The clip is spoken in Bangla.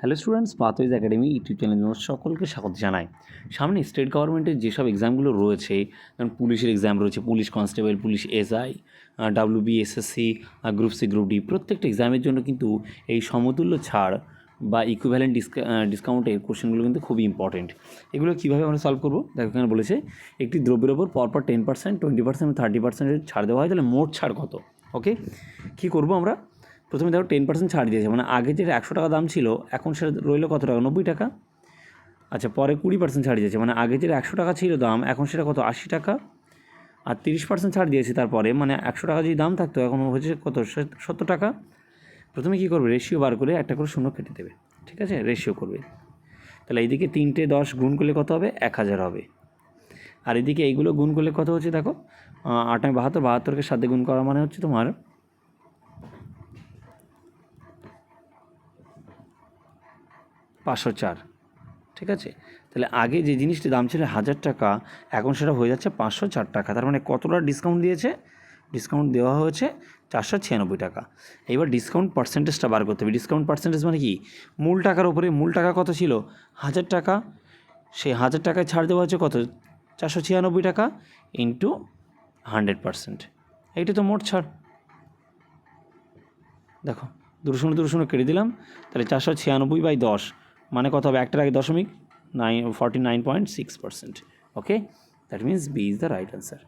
Hello students Pathways academy YouTube channel সকলকে স্বাগত জানাই। সামনে স্টেট গভর্নমেন্টের যেসব এক্সামগুলো রয়েছে, যেমন পুলিশের এক্সাম রয়েছে police constable police SI WB SSC group C group D প্রত্যেকটা এক্সামের জন্য কিন্তু এই সমতুল্য ছাড় বা ইকুইভ্যালেন্ট ডিসকাউন্টের কোশ্চেনগুলো কিন্তু খুবই ইম্পর্টেন্ট এগুলো কীভাবে আমরা সলভ করব? দেখো এখানে বলেছে, একটি দ্রব্যের ওপর পরপর ten percent twenty percent thirty পার্সেন্টের ছাড় দেওয়া হয়, তাহলে মোট ছাড় কত? ওকে কী করব আমরা? প্রথমে দেখো টেন পার্সেন্ট ছাড় দিয়েছে মানে আগে যেটা একশো টাকা দাম ছিল এখন সেটা রইল কত টাকা? নব্বই টাকা। আচ্ছা পরে কুড়ি পার্সেন্ট ছাড় দিয়েছে মানে আগে যেটা একশো টাকা ছিল দাম এখন সেটা কত? আশি টাকা। আর তিরিশ পার্সেন্ট ছাড় দিয়েছে তারপরে মানে একশো টাকা যদি দাম থাকতো এখন হচ্ছে কত? সত- সত্তর টাকা। প্রথমে কী করবে? রেশিও বার করে একটা করে শূন্য কেটে দেবে ঠিক আছে? রেশিও করবে। তাহলে এইদিকে তিনটে দশ গুণ করলে কত হবে? এক হাজার হবে। আর এদিকে এইগুলো গুণ করলে কত হচ্ছে দেখো? আহ, আট নয় বাহাত্তর বাহাত্তরকে সাথে গুণ করা মানে হচ্ছে তোমার পাঁচশো চার। ঠিক আছে? তাহলে আগে যে জিনিসটির দাম ছিল হাজার টাকা, এখন সেটা হয়ে যাচ্ছে পাঁচশো চার টাকা। তার মানে কতটা ডিসকাউন্ট দিয়েছে? ডিসকাউন্ট দেওয়া হয়েছে চারশো ছিয়ানব্বই টাকা। এবার ডিসকাউন্ট পার্সেন্টেজটা বার করতে হবে। ডিসকাউন্ট পার্সেন্টেজ মানে কি? মূল টাকার উপরে, মূল টাকা কত ছিল? হাজার টাকা। সেই হাজার টাকায় ছাড় দেওয়া হচ্ছে কত? চারশো ছিয়ানব্বই টাকা ইন্টু হান্ড্রেড পার্সেন্ট এইটা তো মোট ছাড়। দেখো দুশো দুটো কেটে দিলাম। তাহলে চারশো ছিয়ানব্বই বাই দশ। মানে কত হবে? একটার আগে দশমিক nine forty nine point six percent okay that means B is the right answer